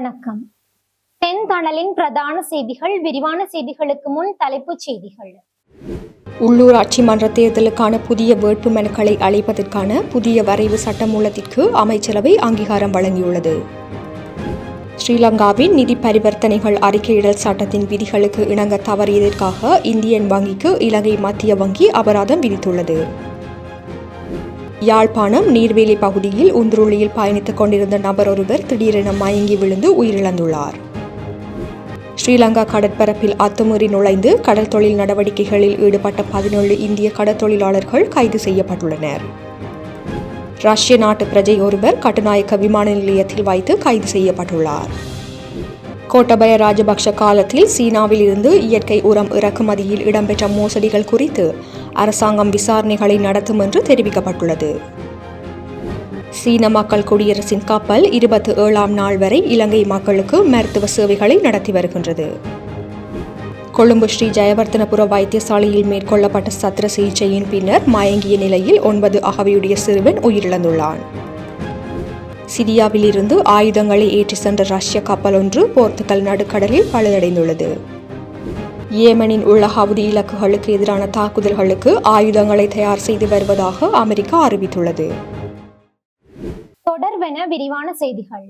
வணக்கம். தென்தணலின் பிரதான செய்திகள் விரிவான செய்திகளுக்கு முன் தலைப்புச் செய்திகள். உள்ளூராட்சி மன்ற தேர்தலுக்கான புதிய வேட்புமனுக்களை அளிப்பதற்கான புதிய வரைவு சட்டமூலத்திற்கு அமைச்சரவை அங்கீகாரம் வழங்கியுள்ளது. ஸ்ரீலங்காவின் நிதி பரிவர்த்தனைகள் அறிக்கையிடல் சட்டத்தின் விதிகளுக்கு இணங்க தவறியதற்காக இந்தியன் வங்கிக்கு இலங்கை மத்திய வங்கி அபராதம் விதித்துள்ளது. யாழ்ப்பாணம் நீர்வேலி பகுதியில் உந்துருளியில் பயணித்துக் கொண்டிருந்த நபர் ஒருவர் திடீரென மயங்கி விழுந்து உயிரிழந்துள்ளார். ஸ்ரீலங்கா கடற்பரப்பில் அத்துமீறி நுழைந்து கடல் தொழில் நடவடிக்கைகளில் ஈடுபட்ட பதினேழு இந்திய கடற்தொழிலாளர்கள் கைது செய்யப்பட்டுள்ளனர். ரஷ்ய நாட்டு பிரஜை ஒருவர் கட்டுநாயக்க விமான நிலையத்தில் வைத்து கைது செய்யப்பட்டுள்ளார். கோட்டபய ராஜபக்ஷ காலத்தில் சீனாவில் இருந்து இயற்கை உரம் இறக்குமதியில் இடம்பெற்ற மோசடிகள் குறித்து அரசாங்கம் விசாரணைகளை நடத்தும் என்று தெரிவிக்கப்பட்டுள்ளது. சீன மக்கள் குடியரசின் கப்பல் இருபத்தி ஏழாம் நாள் வரை இலங்கை மக்களுக்கு மருத்துவ சேவைகளை நடத்தி வருகின்றது. கொழும்பு ஸ்ரீ ஜெயவர்த்தனபுர வைத்தியசாலையில் மேற்கொள்ளப்பட்ட சத்திர சிகிச்சையின் பின்னர் மயங்கிய நிலையில் ஒன்பது அகவையுடைய சிறுவன் உயிரிழந்துள்ளான். சிரியாவிலிருந்து ஆயுதங்களை ஏற்றி சென்ற ரஷ்ய கப்பல் ஒன்று போர்த்துகல் நடுக்கடலில் பழுதடைந்துள்ளது. ஏமனின் உள்ள ஹவுதி இலக்குகளுக்கு எதிரான தாக்குதல்களுக்கு ஆயுதங்களை தயார் செய்து வருவதாக அமெரிக்கா அறிவித்துள்ளது. தொடர்வென விரிவான செய்திகள்.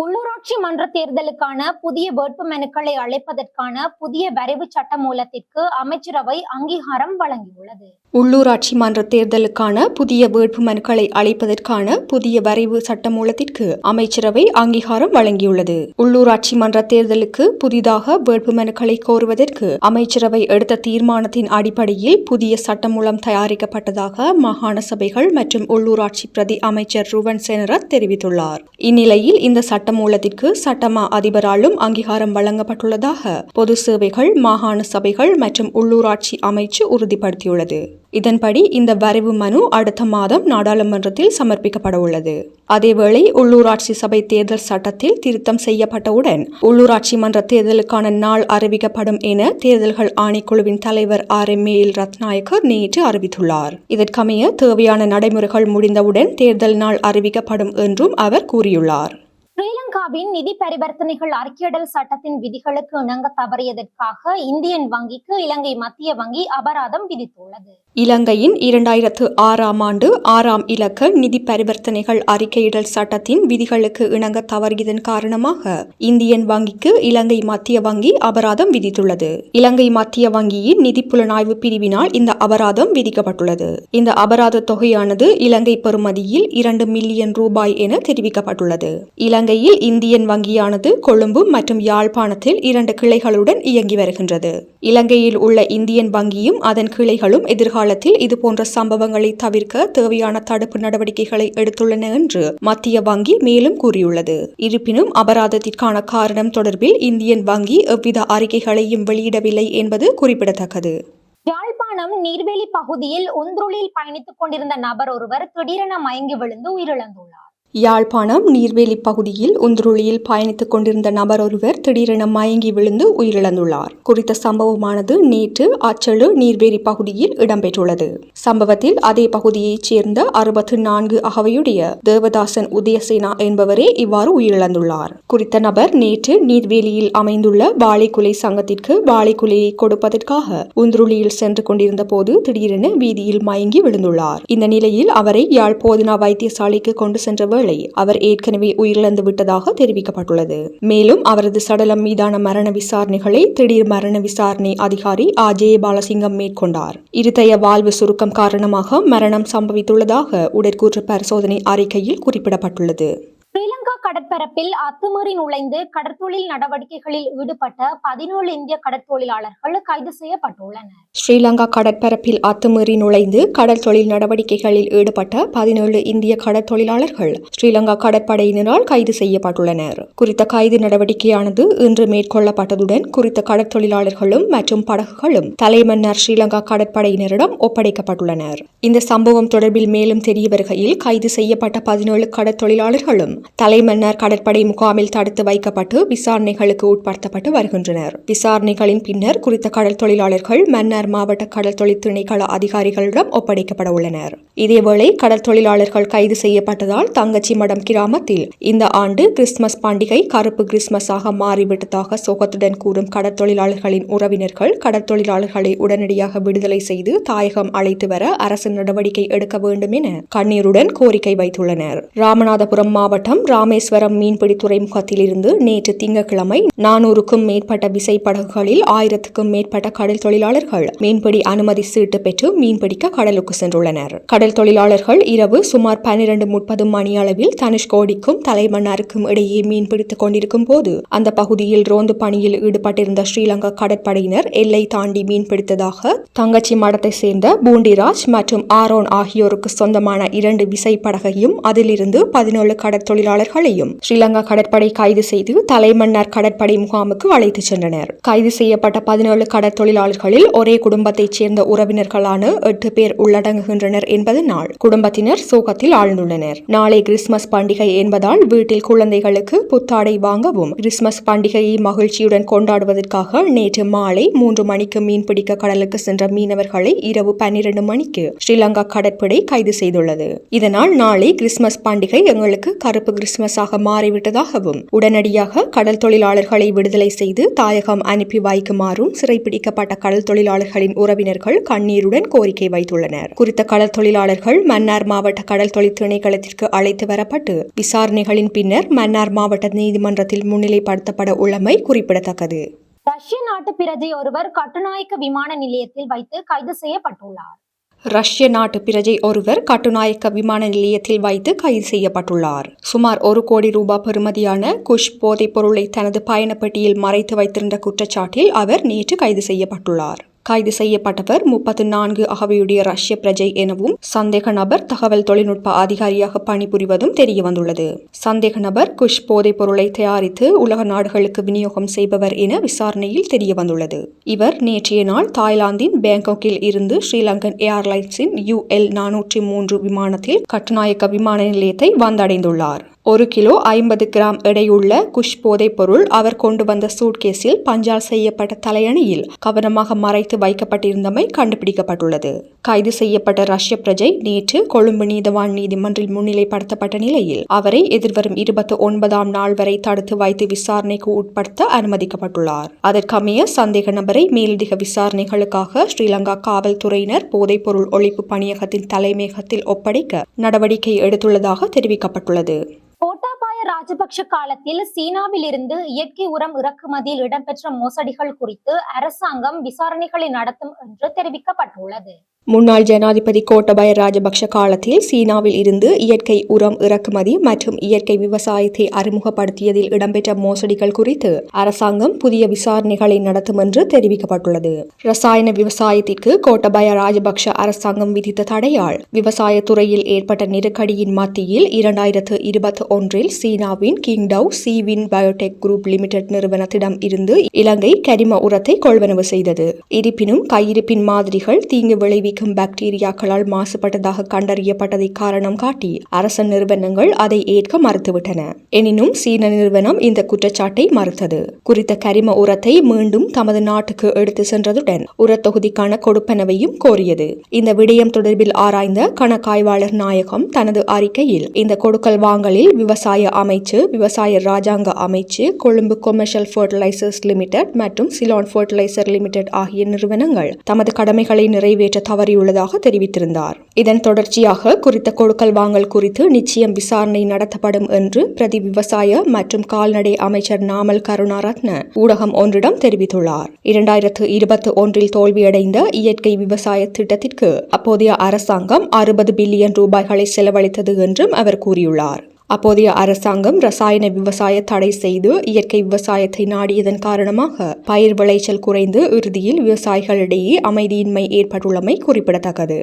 உள்ளூராட்சி மன்ற தேர்தலுக்கான புதிய வேட்புமனுக்களை அழைப்பதற்கான புதிய வரைவு சட்ட மூலத்திற்கு அமைச்சரவை அங்கீகாரம் வழங்கியுள்ளது. உள்ளூராட்சி மன்ற தேர்தலுக்கான புதிய வேட்புமனுக்களை அழைப்பதற்கான புதிய வரைவு சட்டமூலத்திற்கு அமைச்சரவை அங்கீகாரம் வழங்கியுள்ளது. உள்ளூராட்சி மன்ற தேர்தலுக்கு புதிதாக வேட்புமனுக்களை கோருவதற்கு அமைச்சரவை எடுத்த தீர்மானத்தின் அடிப்படையில் புதிய சட்டமூலம் தயாரிக்கப்பட்டதாக மாகாண சபைகள் மற்றும் உள்ளூராட்சி பிரதி அமைச்சர் ருவன் செனரத் தெரிவித்துள்ளார். இந்நிலையில் இந்த சட்ட சட்டமூலத்திற்கு சட்டமா அதிபராலும் அங்கீகாரம் வழங்கப்பட்டுள்ளதாக பொது சேவைகள் மாகாண சபைகள் மற்றும் உள்ளூராட்சி அமைச்சு உறுதிப்படுத்தியுள்ளது. இதன்படி இந்த வரைவு மனு அடுத்த மாதம் நாடாளுமன்றத்தில் சமர்ப்பிக்கப்பட உள்ளது. அதேவேளை உள்ளூராட்சி சபை தேர்தல் சட்டத்தில் திருத்தம் செய்யப்பட்டவுடன் உள்ளூராட்சி மன்ற தேர்தலுக்கான நாள் அறிவிக்கப்படும் என தேர்தல்கள் ஆணைக்குழுவின் தலைவர் ஆர். எம். ஏ. ரத்நாயக்கர் நேற்று அறிவித்துள்ளார். இதற்கமைய தேவையான நடைமுறைகள் முடிந்தவுடன் தேர்தல் நாள் அறிவிக்கப்படும் என்றும் அவர் கூறியுள்ளார். ஸ்ரீலங்காவின் நிதி பரிவர்த்தனைகள் அறிக்கையிடல் சட்டத்தின் விதிகளுக்கு இணங்க தவறியதற்காக இந்தியன் வங்கிக்கு இலங்கை மத்திய வங்கி அபராதம் விதித்துள்ளது. இலங்கையின் இரண்டாயிரத்து ஆறாம் ஆண்டு ஆறாம் இலக்க நிதி பரிவர்த்தனைகள் அறிக்கையிடல் சட்டத்தின் விதிகளுக்கு இணங்க தவறியதன் காரணமாக இந்தியன் வங்கிக்கு இலங்கை மத்திய வங்கி அபராதம் விதித்துள்ளது. இலங்கை மத்திய வங்கியின் நிதி புலனாய்வு பிரிவினால் இந்த அபராதம் விதிக்கப்பட்டுள்ளது. இந்த அபராத தொகையானது இலங்கை பெறுமதியில் இரண்டு மில்லியன் ரூபாய் என தெரிவிக்கப்பட்டுள்ளது. இலங்கையில் இந்தியன் வங்கியானது கொழும்பு மற்றும் யாழ்ப்பாணத்தில் இரண்டு கிளைகளுடன் இயங்கி வருகின்றது. இலங்கையில் உள்ள இந்தியன் வங்கியும் அதன் கிளைகளும் எதிர்காலத்தில் இதுபோன்ற சம்பவங்களை தவிர்க்க தேவையான தடுப்பு நடவடிக்கைகளை எடுத்துள்ளன என்று மத்திய வங்கி மேலும் கூறியுள்ளது. இருப்பினும் அபராதத்திற்கான காரணம் தொடர்பில் இந்தியன் வங்கி எவ்வித அறிக்கைகளையும் வெளியிடவில்லை என்பது குறிப்பிடத்தக்கது. யாழ்ப்பாணம் நீர்வேலி பகுதியில் ஒன்றுளில் பயணித்துக் கொண்டிருந்த நபர் ஒருவர் திடீரென மயங்கி விழுந்து உயிரிழந்துள்ளார். யாழ்ப்பாணம் நீர்வேலி பகுதியில் உந்துருளியில் பயணித்துக் கொண்டிருந்த நபர் ஒருவர் திடீரென மயங்கி விழுந்து உயிரிழந்துள்ளார். குறித்த சம்பவமானது நேற்று அச்சலு நீர்வேலி பகுதியில் இடம்பெற்றுள்ளது. சம்பவத்தில் அதே பகுதியைச் சேர்ந்த அறுபத்து நான்கு அகவையுடைய தேவதாசன் உதயசேனா என்பவரே இவ்வாறு உயிரிழந்துள்ளார். குறித்த நபர் நேற்று நீர்வேலியில் அமைந்துள்ள வாழைக்குலை சங்கத்திற்கு வாழைக்குலையை கொடுப்பதற்காக உந்துருளியில் சென்று கொண்டிருந்த போது திடீரென வீதியில் மயங்கி விழுந்துள்ளார். இந்த நிலையில் அவரை யாழ் போதனா வைத்தியசாலைக்கு கொண்டு சென்ற வேளை அவர் ஏற்கனவே உயிரிழந்து விட்டதாக தெரிவிக்கப்பட்டுள்ளது. மேலும் அவரது சடலம் மீதான மரண விசாரணைகளை திடீர் மரண விசாரணை அதிகாரி ஆ பாலசிங்கம் மேற்கொண்டார். இருதய வாழ்வு சுருக்கம் காரணமாக மரணம் சம்பவித்துள்ளதாக உடற்கூற்று பரிசோதனை அறிக்கையில் குறிப்பிடப்பட்டுள்ளது. ஸ்ரீலங்கா கடற்பரப்பில் அத்துமீறி நுழைந்து கடற்தொழில் நடவடிக்கைகளில் ஈடுபட்ட பதினேழு இந்திய கடற்தொழிலாளர்கள் கைது செய்யப்பட்டுள்ளனர். ஸ்ரீலங்கா கடற்பரப்பில் அத்துமீறி நுழைந்து கடல் தொழில் நடவடிக்கைகளில் ஈடுபட்ட பதினேழு இந்திய கடற்தொழிலாளர்கள் ஸ்ரீலங்கா கடற்படையினரால் கைது செய்யப்பட்டுள்ளனர். குறித்த கைது நடவடிக்கையானது இன்று மேற்கொள்ளப்பட்டதுடன் குறித்த கடற்தொழிலாளர்களும் மற்றும் படகுகளும் தலைமன்னார் ஸ்ரீலங்கா கடற்படையினரிடம் ஒப்படைக்கப்பட்டுள்ளனர். இந்த சம்பவம் தொடர்பில் மேலும் தெரிய வருகையில் கைது செய்யப்பட்ட பதினேழு கடற்தொழிலாளர்களும் தலைமன்னார் கடற்படை முகாமில் தடுத்து வைக்கப்பட்டு விசாரணைகளுக்கு உட்படுத்தப்பட்டு வருகின்றனர். விசாரணைகளின் பின்னர் குறித்த கடல் தொழிலாளர்கள் மன்னார் மாவட்ட கடல் தொழில் திணைக்கள அதிகாரிகளிடம் ஒப்படைக்கப்பட உள்ளனர். இதேவேளை கடல் தொழிலாளர்கள் கைது செய்யப்பட்டதால் தங்கச்சி மடம் கிராமத்தில் இந்த ஆண்டு கிறிஸ்துமஸ் பண்டிகை கருப்பு கிறிஸ்துமஸாக மாறிவிட்டதாக சோகத்துடன் கூறும் கடற்தொழிலாளர்களின் உறவினர்கள் கடற்தொழிலாளர்களை உடனடியாக விடுதலை செய்து தாயகம் அழைத்து வர அரசு நடவடிக்கை எடுக்க வேண்டும் என கண்ணீருடன் கோரிக்கை வைத்துள்ளனர். ராமநாதபுரம் மாவட்டம் ராமேஸ்வரம் மீன்பிடி துறைமுகத்திலிருந்து நேற்று திங்கட்கிழமை நானூறுக்கும் மேற்பட்ட விசைப்படகுகளில் ஆயிரத்துக்கும் மேற்பட்ட கடல் தொழிலாளர்கள் மீன்பிடி அனுமதி சீட்டு பெற்று மீன்பிடிக்க கடலுக்கு சென்றுள்ளனர். கடல் தொழிலாளர்கள் இரவு சுமார் பன்னிரண்டு முப்பது மணி அளவில் தனுஷ்கோடிக்கும் தலைமன்னாருக்கும் இடையே மீன்பிடித்துக் கொண்டிருக்கும் போது அந்த பகுதியில் ரோந்து பணியில் ஈடுபட்டிருந்த ஸ்ரீலங்கா கடற்படையினர் எல்லை தாண்டி மீன்பிடித்ததாக தங்கச்சி மடத்தை சேர்ந்த பூண்டிராஜ் மற்றும் ஆரோன் ஆகியோருக்கு சொந்தமான இரண்டு விசைப்படகையும் அதிலிருந்து பதினேழு தொழிலாளர்களையும் ஸ்ரீலங்கா கடற்படை கைது செய்து தலைமன்னார் கடற்படை முகாமுக்கு அழைத்துச் சென்றனர். கைது செய்யப்பட்ட பதினேழு கடற்தொழிலாளர்களில் ஒரே குடும்பத்தைச் சேர்ந்த உறவினர்களான எட்டு பேர் உள்ளடங்குகின்றனர் என்பதனால் குடும்பத்தினர் சோகத்தில் ஆழ்ந்துள்ளனர். நாளை கிறிஸ்துமஸ் பண்டிகை என்பதால் வீட்டில் குழந்தைகளுக்கு புத்தாடை வாங்கவும் கிறிஸ்துமஸ் பண்டிகையை மகிழ்ச்சியுடன் கொண்டாடுவதற்காக நேற்று மாலை மூன்று மணிக்கு மீன்பிடிக்க கடலுக்கு சென்ற மீனவர்களை இரவு பன்னிரண்டு மணிக்கு ஸ்ரீலங்கா கடற்படை கைது செய்துள்ளது. இதனால் நாளை கிறிஸ்துமஸ் பண்டிகை எங்களுக்கு கருப்பு கிறிஸ்துமஸாக மாறிவிட்டதாகவும் உடனடியாக கடல் தொழிலாளர்களை விடுதலை செய்து தாயகம் அனுப்பி வைக்குமாறும் சிறைப்பிடிக்கப்பட்ட கடல் தொழிலாளர்களின் உறவினர்கள் கண்ணீருடன் கோரிக்கை வைத்துள்ளனர். குறித்த கடல் தொழிலாளர்கள் மன்னார் மாவட்ட கடல் தொழில் திணைக்களத்திற்கு அழைத்து வரப்பட்டு விசாரணைகளின் பின்னர் மன்னார் மாவட்ட நீதிமன்றத்தில் முன்னிலைப்படுத்தப்பட உள்ளமை குறிப்பிடத்தக்கது. ரஷ்ய நாட்டு பிரஜை ஒருவர் கட்டுநாயக்க விமான நிலையத்தில் வைத்து கைது செய்யப்பட்டுள்ளார். ரஷ்ய நாட்டு பிரஜை ஒருவர் கட்டுநாயக்க விமான நிலையத்தில் வைத்து கைது செய்யப்பட்டுள்ளார். சுமார் ஒரு கோடி ரூபாய் பெறுமதியான குஷ் போதைப் பொருளை தனது பயணப்பட்டியில் மறைத்து வைத்திருந்த குற்றச்சாட்டில் அவர் நேற்று கைது செய்யப்பட்டுள்ளார். கைது செய்யப்பட்டவர் முப்பத்து நான்கு அகவையுடைய ரஷ்ய பிரஜை எனவும் சந்தேக நபர் தகவல் தொழில்நுட்ப அதிகாரியாக பணிபுரிவதும் தெரிய வந்துள்ளது சந்தேக நபர் குஷ் போதைப் பொருளை தயாரித்து உலக நாடுகளுக்கு விநியோகம் செய்பவர் என விசாரணையில் தெரிய வந்துள்ளது இவர் நேற்றைய நாள் தாய்லாந்தின் பேங்காக்கில் இருந்து ஸ்ரீலங்கன் ஏர்லைன்ஸின் யுஎல் நானூற்றி மூன்று விமானத்தில் கட்டுநாயக்க விமான நிலையத்தை வந்தடைந்துள்ளார். ஒரு கிலோ ஐம்பது கிராம் எடையுள்ள குஷ் போதைப் பொருள் அவர் கொண்டு வந்த சூட்கேஸில் பஞ்சால் செய்யப்பட்ட தலையணையில் கவனமாக மறைத்து வைக்கப்பட்டிருந்தமை கண்டுபிடிக்கப்பட்டுள்ளது. கைது செய்யப்பட்ட ரஷ்ய பிரஜை நேற்று கொழும்பு நீதவான் நீதிமன்றில் முன்னிலைப்படுத்தப்பட்ட நிலையில் அவரை எதிர்வரும் இருபத்தி ஒன்பதாம் நாள் வரை தடுத்து வைத்து விசாரணைக்கு உட்படுத்த அனுமதிக்கப்பட்டுள்ளார். அதற்கமைய சந்தேக நபரை மேலதிக விசாரணைகளுக்காக ஸ்ரீலங்கா காவல்துறையினர் போதைப்பொருள் ஒழிப்பு பணியகத்தின் தலைமையகத்தில் ஒப்படைக்க நடவடிக்கை எடுத்துள்ளதாக தெரிவிக்கப்பட்டுள்ளது. கோட்டாபாய ராஜபக்ஷ காலத்தில் சீனாவில் இருந்து இயற்கை உரம் இறக்குமதியில் இடம்பெற்ற மோசடிகள் குறித்து அரசாங்கம் விசாரணைகளை நடத்தும் என்று தெரிவிக்கப்பட்டுள்ளது. முன்னாள் ஜனாதிபதி கோட்டபய ராஜபக்ஷ காலத்தில் சீனாவில் இருந்து இயற்கை உரம் இறக்குமதி மற்றும் இயற்கை விவசாயத்தை அறிமுகப்படுத்தியதில் இடம்பெற்ற மோசடிகள் குறித்து அரசாங்கம் புதிய விசாரணைகளை நடத்தும் என்று தெரிவிக்கப்பட்டுள்ளது. ரசாயன விவசாயத்திற்கு கோட்டபய ராஜபக்ஷ அரசாங்கம் விதித்த தடையால் விவசாய துறையில் ஏற்பட்ட நெருக்கடியின் மத்தியில் இரண்டாயிரத்து இருபத்தி ஒன்றில் சீனாவின் Qingdao Seawin biotech group limited நிறுவனத்திடம் இருந்து இலங்கை கரிம உரத்தை கொள்வனவு செய்தது. இருப்பினும் கையிருப்பின் மாதிரிகள் தீங்கு விளைவிக்கும் பாக்டீரியாக்களால் மாசுபட்டதாக கண்டறியப்பட்டதை காரணம் காட்டி அரச நிறுவனங்கள் அதை ஏற்க மறுத்துவிட்டன. எனினும் சீன நிறுவனம் இந்த குற்றச்சாட்டை மறுத்தது. குறித்த கரிம உரத்தை மீண்டும் தமது நாட்டுக்கு எடுத்து சென்றதுடன் உரத்தொகுதிக்கான கொடுப்பனவையும் கோரியது. இந்த விடயம் தொடர்பில் ஆராய்ந்த கணக்காய்வாளர் நாயகம் தனது அறிக்கையில் இந்த கொடுக்கல் வாங்கலில் விவசாய அமைச்சு விவசாய ராஜாங்க அமைச்சு கொழும்பு கொமர்ஷியல் ஃபர்டிலைசர்ஸ் லிமிடெட் மற்றும் சிலான் ஃபர்டிலைசர் லிமிடெட் ஆகிய நிறுவனங்கள் தமது கடமைகளை நிறைவேற்ற மாறியுள்ளதாக தெரிவித்திருந்தார். இதன் தொடர்ச்சியாக குறித்த கொடுக்கல் வாங்கல் குறித்து நிச்சயம் விசாரணை நடத்தப்படும் என்று பிரதி விவசாய மற்றும் கால்நடை அமைச்சர் நாமல் கருணாரத்ன ஊடகம் ஒன்றிடம் தெரிவித்துள்ளார். இரண்டாயிரத்து இருபத்தி ஒன்றில் தோல்வியடைந்த இயற்கை விவசாய திட்டத்திற்கு அப்போதைய அரசாங்கம் அறுபது பில்லியன் ரூபாய்களை செலவழித்தது என்றும் அவர் கூறியுள்ளார். அப்போதைய அரசாங்கம் ரசாயன விவசாய தடை செய்து இயற்கை விவசாயத்தை நாடியதன் காரணமாக பயிர் விளைச்சல் குறைந்து இறுதியில் விவசாயிகளிடையே அமைதியின்மை ஏற்பட்டுள்ளமை குறிப்பிடத்தக்கது.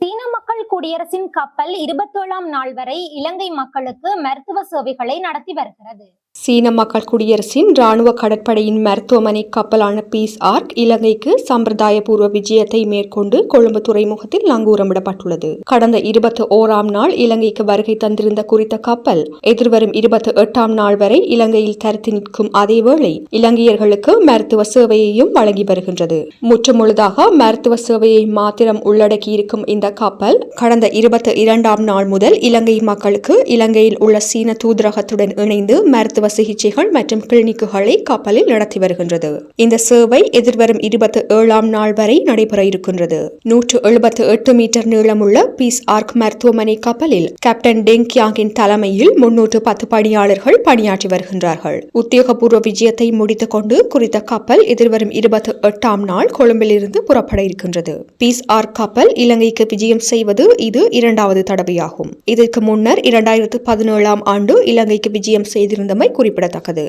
சீன மக்கள் குடியரசின் கப்பல் இருபத்தேழாம் நாள் வரை இலங்கை மக்களுக்கு மருத்துவ சேவைகளை நடத்தி வருகிறது. சீன மக்கள் குடியரசின் ராணுவ கடற்படையின் மருத்துவமனை கப்பலான பீஸ் ஆர்க் இலங்கைக்கு சம்பிரதாயபூர்வ விஜயத்தை மேற்கொண்டு கொழும்பு துறைமுகத்தில் நங்கூரமிடப்பட்டுள்ளது கடந்த இருபத்தி ஓராம் நாள் இலங்கைக்கு வருகை தந்திருந்த குறித்த கப்பல் எதிர்வரும் இருபத்தி எட்டாம் நாள் வரை இலங்கையில் தரித்து நிற்கும் அதேவேளை இலங்கையர்களுக்கு மருத்துவ சேவையையும் வழங்கி வருகின்றது. முற்றுமுழுதாக மருத்துவ சேவையை மாத்திரம் உள்ளடக்கியிருக்கும் இந்த கப்பல் கடந்த இருபத்தி இரண்டாம் நாள் முதல் இலங்கை மக்களுக்கு இலங்கையில் உள்ள சீன தூதரகத்துடன் இணைந்து மருத்துவ சிகிச்சைகள் மற்றும் கிளினிக்குகளை கப்பலில் நடத்தி வருகின்றது. இந்த சேவை எதிர்வரும் இருபத்தி ஏழாம் நாள் வரை நடைபெற இருக்கின்றது. நூற்று எழுபத்து எட்டு மீட்டர் நீளமுள்ள பீஸ் ஆர்க் மருத்துவமனை கப்பலில் கேப்டன் டெங் கியாங்கின் தலைமையில் முன்னூற்று பத்து பணியாளர்கள் பணியாற்றி வருகின்றார்கள். உத்தியோகபூர்வ விஜயத்தை முடித்துக் கொண்டு குறித்த கப்பல் எதிர்வரும் இருபத்தி எட்டாம் நாள் கொழும்பிலிருந்து புறப்பட இருக்கின்றது. பீஸ் ஆர்க் கப்பல் இலங்கைக்கு விஜயம் செய்வது இது இரண்டாவது தடவையாகும். இதற்கு முன்னர் இரண்டாயிரத்து பதினேழாம் ஆண்டு இலங்கைக்கு விஜயம் செய்திருந்தமை குறிப்பிடத்தக்கது.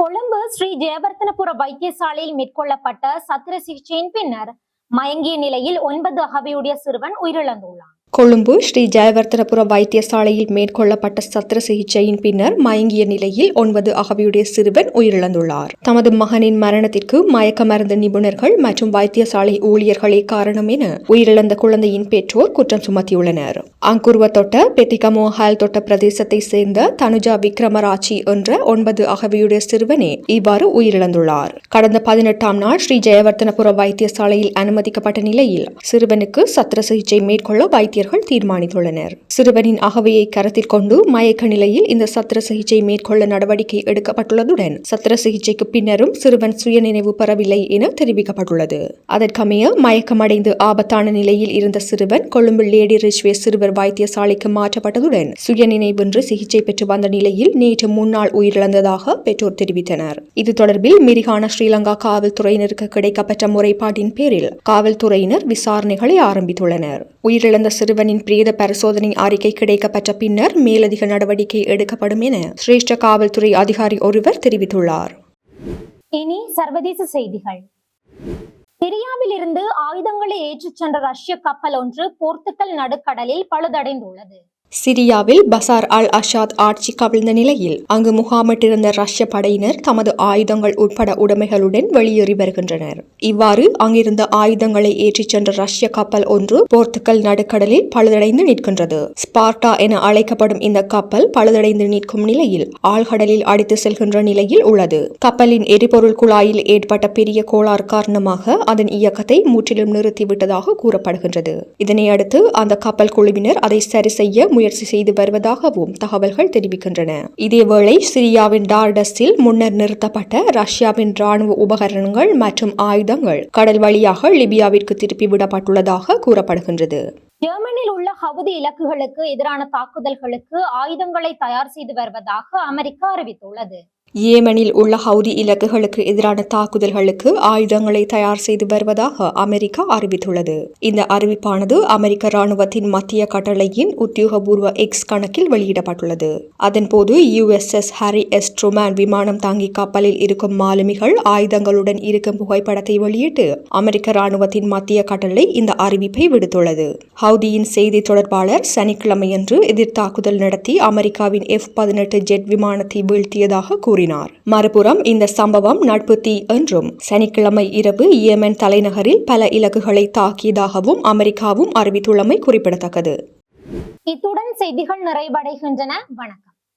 கொழும்பு ஸ்ரீ ஜெயவர்த்தனபுர வைத்தியசாலையில் மேற்கொள்ளப்பட்ட சத்திர சிகிச்சையின் பின்னர் மயங்கிய நிலையில் ஒன்பது அகவையுடைய சிறுவன் உயிரிழந்துள்ளான். கொழும்பு ஸ்ரீ ஜெயவர்த்தனபுர வைத்தியசாலையில் மேற்கொள்ளப்பட்ட சத்திர சிகிச்சையின் பின்னர் மயங்கிய நிலையில் ஒன்பது அகவியுடைய சிறுவன் உயிரிழந்துள்ளார். தமது மகனின் மரணத்திற்கு மயக்க மருந்து நிபுணர்கள் மற்றும் வைத்தியசாலை ஊழியர்களே காரணம் என உயிரிழந்த குழந்தையின் பெற்றோர் குற்றம் சுமத்தியுள்ளனர். அங்குருவ தொட்ட பெத்திகமோ ஹால் தொட்ட பிரதேசத்தை சேர்ந்த தனுஜா விக்ரமராட்சி என்ற ஒன்பது அகவியுடைய சிறுவனே இவ்வாறு உயிரிழந்துள்ளார். கடந்த பதினெட்டாம் நாள் ஸ்ரீ ஜெயவர்த்தனபுர வைத்தியசாலையில் அனுமதிக்கப்பட்ட நிலையில் சிறுவனுக்கு சத்திர சிகிச்சை மேற்கொள்ள வைத்திய வைத்தியர்கள் தீர்மானித்துள்ளனர். சிறுவனின் அகவையை கருத்தில் கொண்டு மயக்க நிலையில் இந்த சத்திர சிகிச்சை மேற்கொள்ள நடவடிக்கை எடுக்கப்பட்டுள்ளதுடன் சத்திர சிகிச்சைக்கு பின்னரும் சிறுவன் சுயநினைவு பெறவில்லை என தெரிவிக்கப்பட்டுள்ளது. அதற்கமைய மயக்கமடைந்து ஆபத்தான நிலையில் இருந்த சிறுவன் கொழும்பு லேடி ரிச்வே சிறுவர் வைத்தியசாலைக்கு மாற்றப்பட்டதுடன் சுயநினைவின்றி சிகிச்சை பெற்று வந்த நிலையில் நேற்று முன்னாள் உயிரிழந்ததாக பெற்றோர் தெரிவித்தனர். இது தொடர்பில் மிரிகான ஸ்ரீலங்கா காவல்துறையினருக்கு கிடைக்கப்பட்ட முறைப்பாட்டின் பேரில் காவல்துறையினர் விசாரணைகளை ஆரம்பித்துள்ளனர். உயிரிழந்த சிறு சிறுவனின் பிரேத பரிசோதனை அறிக்கை கிடைக்கப்பட்ட பின்னர் மேலதிக நடவடிக்கை எடுக்கப்படும் என சிரேஷ்ட காவல்துறை அதிகாரி ஒருவர் தெரிவித்துள்ளார். இனி சர்வதேச செய்திகள். சிரியாவில் இருந்து ஆயுதங்களை ஏற்றிச் சென்ற ரஷ்ய கப்பல் ஒன்று போர்த்துக்கல் நடுக்கடலில் பழுதடைந்துள்ளது. சிரியாவில் பசார் அல் அஷாத் ஆட்சி கவிழ்ந்த நிலையில் அங்கு முகாமிட்டிருந்த ரஷ்ய படையினர் தமது ஆயுதங்கள் உட்பட உடைமைகளுடன் வெளியேறி வருகின்றனர். இவ்வாறு அங்கிருந்த ஆயுதங்களை ஏற்றிச் சென்ற ரஷ்ய கப்பல் ஒன்று போர்த்துக்கல் நடுக்கடலில் பழுதடைந்து நிற்கின்றது. ஸ்பார்டா என அழைக்கப்படும் இந்த கப்பல் பழுதடைந்து நிற்கும் நிலையில் ஆழ்கடலில் அடித்து செல்கின்ற நிலையில் உள்ளது. கப்பலின் எரிபொருள் குழாயில் ஏற்பட்ட பெரிய கோளாறு காரணமாக அதன் இயக்கத்தை முற்றிலும் நிறுத்திவிட்டதாக கூறப்படுகின்றது. இதனையடுத்து அந்த கப்பல் குழுவினர் அதை சரி செய்ய முயற்சி செய்து வருவதாகவும் தகவல்கள் தெரிவிக்கின்றன. இதேவேளை சிரியாவின் டார்டஸில் முன்னர் நிறுத்தப்பட்ட ரஷ்யாவின் ராணுவ உபகரணங்கள் மற்றும் ஆயுதங்கள் கடல் வழியாக லிபியாவிற்கு திருப்பி விடப்பட்டுள்ளதாக கூறப்படுகின்றது. ஜெர்மனியில் உள்ள ஹவுதி இலக்குகளுக்கு எதிரான தாக்குதல்களுக்கு ஆயுதங்களை தயார் செய்து வருவதாக அமெரிக்கா அறிவித்துள்ளது. ஏமனில் உள்ள ஹவுதி இலக்குகளுக்கு எதிரான தாக்குதல்களுக்கு ஆயுதங்களை தயார் செய்து வருவதாக அமெரிக்கா அறிவித்துள்ளது இந்த அறிவிப்பானது அமெரிக்க ராணுவத்தின் மத்திய கட்டளையின் உத்தியோகபூர்வ எக்ஸ் கணக்கில் வெளியிடப்பட்டுள்ளது அதன்போது யுஎஸ்எஸ் ஹாரி எஸ் ட்ருமேன் விமானம் தாங்கி கப்பலில் இருக்கும் மாலுமிகள் ஆயுதங்களுடன் இருக்கும் புகைப்படத்தை வெளியிட்டு அமெரிக்க ராணுவத்தின் மத்திய கட்டளை இந்த அறிவிப்பை விடுத்துள்ளது ஹவுதியின் செய்தி தொடர்பாளர் சனிக்கிழமையன்று எதிர்த்தாக்குதல் நடத்தி அமெரிக்காவின் எஃப் பதினெட்டு ஜெட் விமானத்தை வீழ்த்தியதாக கூறினார் கூறினார். மறுபுறம் இந்த சம்பவம் நட்பு தீ என்றும் சனிக்கிழமை இரவு ஏமன் தலைநகரில் பல இலக்குகளை தாக்கியதாகவும் அமெரிக்காவும் அறிவித்துள்ளமை குறிப்பிடத்தக்கது. இத்துடன் செய்திகள் நிறைவடைகின்றன. வணக்கம்.